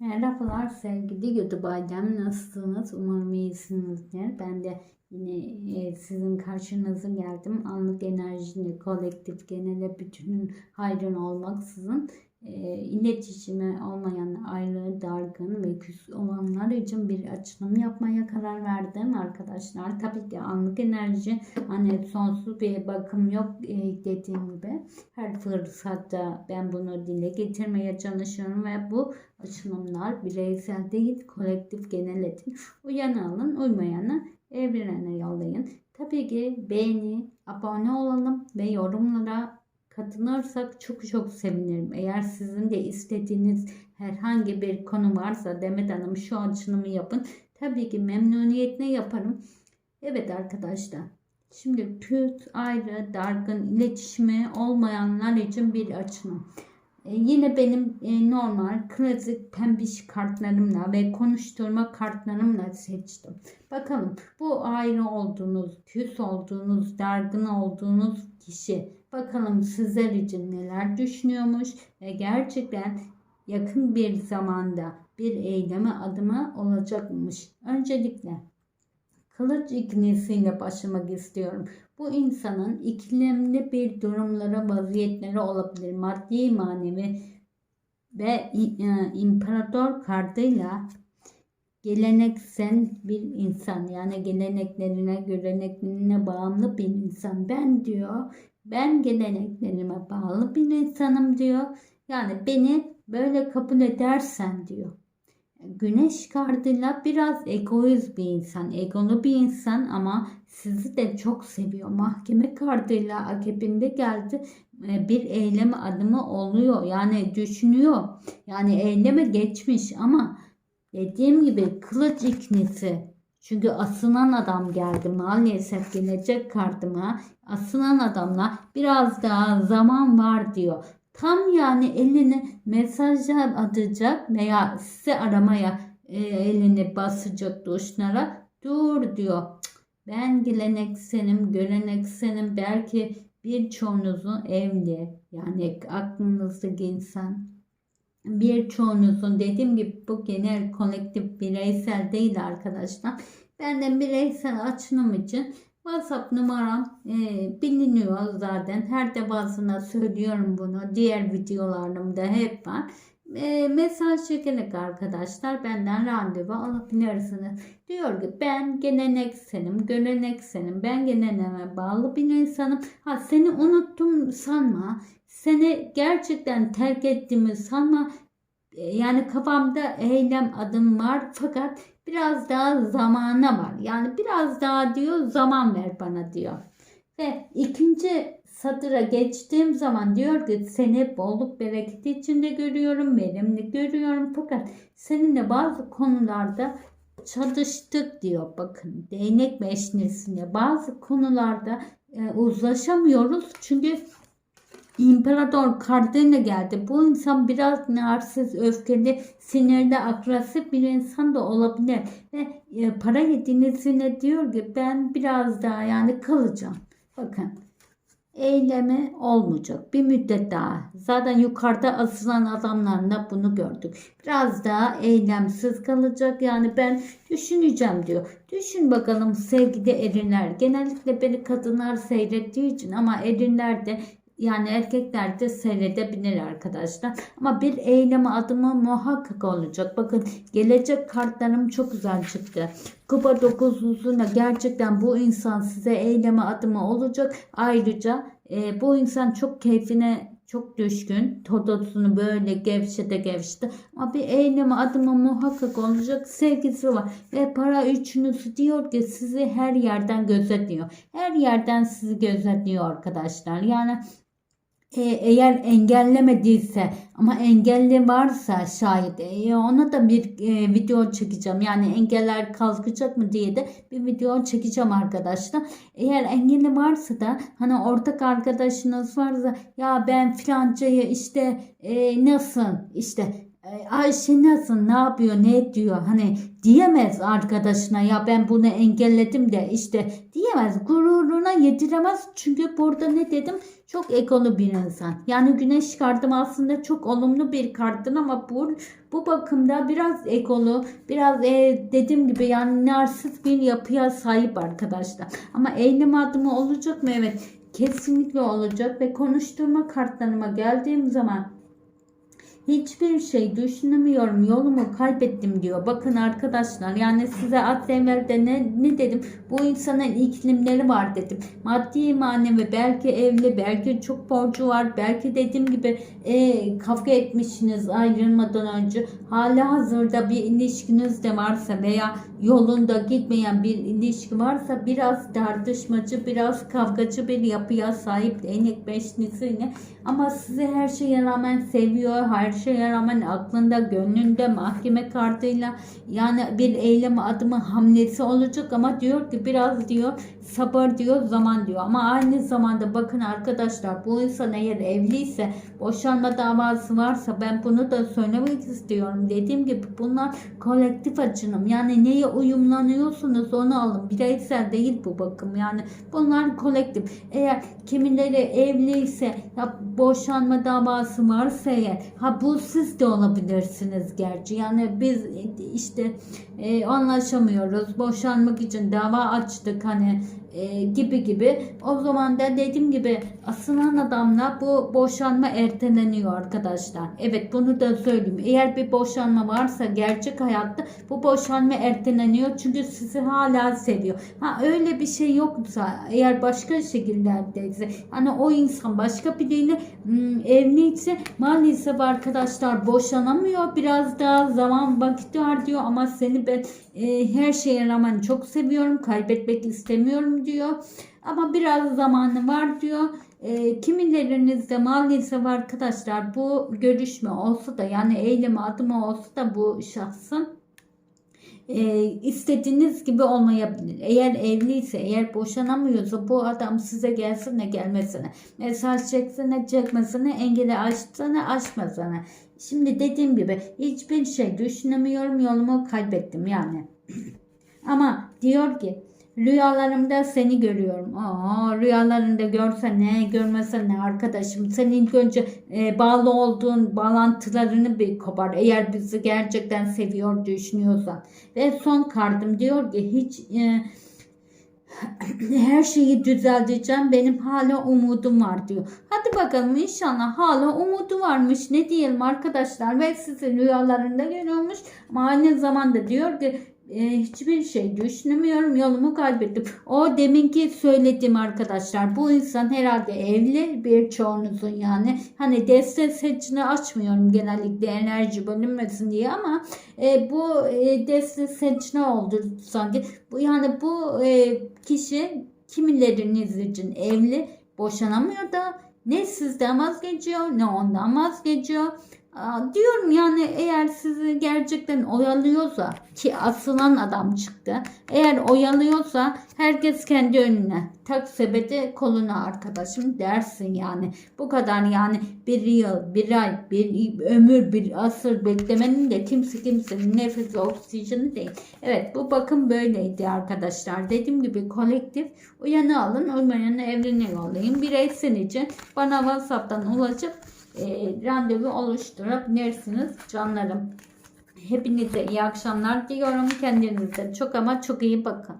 Merhabalar sevgili YouTube ailem nasılsınız? Umarım iyisinizdir. Ben de yine e, sizin karşınıza geldim. Anlık enerjini kolektif genele bütünün hayrına olmaksızın iletişimi olmayan ayrı, dargın ve küs olanlar için bir açılım yapmaya karar verdim arkadaşlar. Tabii ki anlık enerji hani sonsuz bir bakım yok e, dediğim gibi. Her fırsatta ben bunu dile getirmeye çalışıyorum ve bu açılımlar bireysel değil kolektif genel etin. Uyanı alın uymayanı evrene yollayın. Tabii ki beğeni, abone olalım ve yorumlara katılırsak çok çok sevinirim. Eğer sizin de istediğiniz herhangi bir konu varsa Demet Hanım şu açılımı yapın. Tabii ki memnuniyetle yaparım. Evet arkadaşlar. Şimdi küt, ayrı, dargın, iletişimi olmayanlar için bir açılım. E, yine benim e, normal klasik pembiş kartlarımla ve konuşturma kartlarımla seçtim. Bakalım bu ayrı olduğunuz, küs olduğunuz, dargın olduğunuz kişi bakalım sizler için neler düşünüyormuş ve gerçekten yakın bir zamanda bir eyleme adımı olacakmış. Öncelikle kılıç ikilisiyle başlamak istiyorum. Bu insanın ikilemli bir durumlara, vaziyetleri olabilir. Maddi, manevi ve e, imparator kartıyla geleneksel bir insan. Yani geleneklerine, göreneklerine bağımlı bir insan. Ben diyor, ben geleneklerime bağlı bir insanım diyor. Yani beni böyle kabul edersen diyor. Güneş kartıyla biraz egoist bir insan, egolu bir insan ama sizi de çok seviyor. Mahkeme kartıyla akabinde geldi e, bir eyleme adımı oluyor. Yani düşünüyor. Yani eyleme geçmiş ama dediğim gibi kılıç iknisi. Çünkü asılan adam geldi maalesef gelecek kartıma. Asılan adamla biraz daha zaman var diyor. Tam yani elini mesaja atacak veya size aramaya e, elini basacak tuşlara dur diyor. Ben geleneksenim, göreneksenim belki birçoğunuzun evli yani aklınızdaki insan birçoğunuzun dediğim gibi bu genel kolektif bireysel değil arkadaşlar. Benden bireysel açılım için WhatsApp numaram e, biliniyor zaten. Her defasında söylüyorum bunu. Diğer videolarımda hep var. E, mesaj çekerek arkadaşlar benden randevu alabilirsiniz. Diyor ki ben geleneksenim, göreneksenim, ben geleneğe bağlı bir insanım. Ha seni unuttum sanma. Seni gerçekten terk ettiğimi sanma. E, yani kafamda eylem adım var fakat biraz daha zamana var. Yani biraz daha diyor zaman ver bana diyor. Ve ikinci satıra geçtiğim zaman diyor ki seni bolluk bereketi içinde görüyorum, verimli görüyorum fakat seninle bazı konularda çalıştık diyor. Bakın değnek beşlisinde bazı konularda e, uzlaşamıyoruz çünkü İmparator Kardin'e geldi. Bu insan biraz narsız, öfkeli, sinirli, agresif bir insan da olabilir. Ve e, para yediğinizine diyor ki ben biraz daha yani kalacağım. Bakın eylemi olmayacak. Bir müddet daha. Zaten yukarıda asılan adamlarla bunu gördük. Biraz daha eylemsiz kalacak. Yani ben düşüneceğim diyor. Düşün bakalım sevgili erinler. Genellikle beni kadınlar seyrettiği için ama erinler de yani erkekler de seyredebilir arkadaşlar. Ama bir eyleme adımı muhakkak olacak. Bakın gelecek kartlarım çok güzel çıktı. Kupa 9'lusuna gerçekten bu insan size eyleme adımı olacak. Ayrıca e, bu insan çok keyfine çok düşkün. Todosunu böyle gevşete gevşete. Ama bir eyleme adımı muhakkak olacak. Sevgisi var. Ve para üçünüzü diyor ki sizi her yerden gözetliyor. Her yerden sizi gözetliyor arkadaşlar. Yani e, eğer engellemediyse ama engelli varsa şayet e, ona da bir e, video çekeceğim. Yani engeller kalkacak mı diye de bir video çekeceğim arkadaşlar. Eğer engelli varsa da hani ortak arkadaşınız varsa ya ben filancayı işte e, nasıl işte Ayşe nasıl ne yapıyor ne diyor hani diyemez arkadaşına ya ben bunu engelledim de işte diyemez. Gururuna yediremez. Çünkü burada ne dedim? Çok ekolu bir insan. Yani güneş kartım aslında çok olumlu bir karttın ama bu bu bakımda biraz ekolu biraz e, dediğim gibi yani narsist bir yapıya sahip arkadaşlar. Ama eylem adımı olacak mı? Evet kesinlikle olacak ve konuşturma kartlarıma geldiğim zaman Hiçbir şey düşünemiyorum yolumu kaybettim diyor. Bakın arkadaşlar yani size az evvel de ne, ne dedim? Bu insanın iklimleri var dedim. Maddi manevi belki evli belki çok borcu var. Belki dediğim gibi e, kavga etmişsiniz ayrılmadan önce. Hala hazırda bir ilişkiniz de varsa veya yolunda gitmeyen bir ilişki varsa biraz tartışmacı biraz kavgacı bir yapıya sahip enik beşlisine ama sizi her şeye rağmen seviyor her şeye rağmen aklında gönlünde mahkeme kartıyla yani bir eylem adımı hamlesi olacak ama diyor ki biraz diyor sabır diyor zaman diyor. Ama aynı zamanda bakın arkadaşlar bu insan eğer evliyse boşanma davası varsa ben bunu da söylemek istiyorum. Dediğim gibi bunlar kolektif açınım yani neye uyumlanıyorsunuz onu alın. Bireysel değil bu bakım. Yani bunlar kolektif. Eğer kimileri evliyse ya boşanma davası varsa eğer ha bu siz de olabilirsiniz gerçi. Yani biz işte e, anlaşamıyoruz. Boşanmak için dava açtık. Hani e, gibi gibi. O zaman da dediğim gibi asılan adamla bu boşanma erteleniyor arkadaşlar. Evet bunu da söyleyeyim. Eğer bir boşanma varsa gerçek hayatta bu boşanma erteleniyor çünkü sizi hala seviyor. Ha öyle bir şey yoksa eğer başka şekillerdeyse hani o insan başka biriyle hmm, evliyse maalesef arkadaşlar boşanamıyor. Biraz daha zaman vakit var diyor ama seni ben e, her şeye rağmen çok seviyorum kaybetmek istemiyorum diyor ama biraz zamanı var diyor e, kimilerinizde maalesef arkadaşlar bu görüşme olsa da yani eyleme adımı olsa da bu şahsın e, istediğiniz gibi olmayabilir. Eğer evliyse, eğer boşanamıyorsa bu adam size gelsin ne gelmesine, mesaj çeksene çekmesine, engeli açsana açmasana. Şimdi dediğim gibi hiçbir şey düşünemiyorum yolumu kaybettim yani. Ama diyor ki Rüyalarımda seni görüyorum. Aa, rüyalarında görse ne, görmese ne arkadaşım. Sen ilk önce e, bağlı olduğun bağlantılarını bir kopar. Eğer bizi gerçekten seviyor düşünüyorsan. Ve son kartım diyor ki hiç e, her şeyi düzelteceğim. Benim hala umudum var diyor. Hadi bakalım inşallah hala umudu varmış. Ne diyelim arkadaşlar ve sizi rüyalarında görüyormuş. Ama aynı zamanda diyor ki e, hiçbir şey düşünemiyorum yolumu kaybettim. O deminki söylediğim arkadaşlar bu insan herhalde evli bir çoğunuzun yani hani destek seçini açmıyorum genellikle enerji bölünmesin diye ama e, bu e, destek seçini oldu sanki. Bu yani bu e, kişi kimileriniz için evli boşanamıyor da ne sizden vazgeçiyor ne ondan vazgeçiyor. Diyorum yani eğer sizi gerçekten oyalıyorsa ki asılan adam çıktı. Eğer oyalıyorsa herkes kendi önüne tak sepeti koluna arkadaşım dersin yani. Bu kadar yani bir yıl, bir ay, bir ömür, bir asır beklemenin de kimse kimsenin nefesi oksijeni değil. Evet bu bakım böyleydi arkadaşlar. Dediğim gibi kolektif uyanı alın uymayanı evrene yollayın. Bireysel için bana Whatsapp'tan ulaşıp e, randevu oluşturabilirsiniz canlarım. Hepinize iyi akşamlar diliyorum. Kendinize çok ama çok iyi bakın.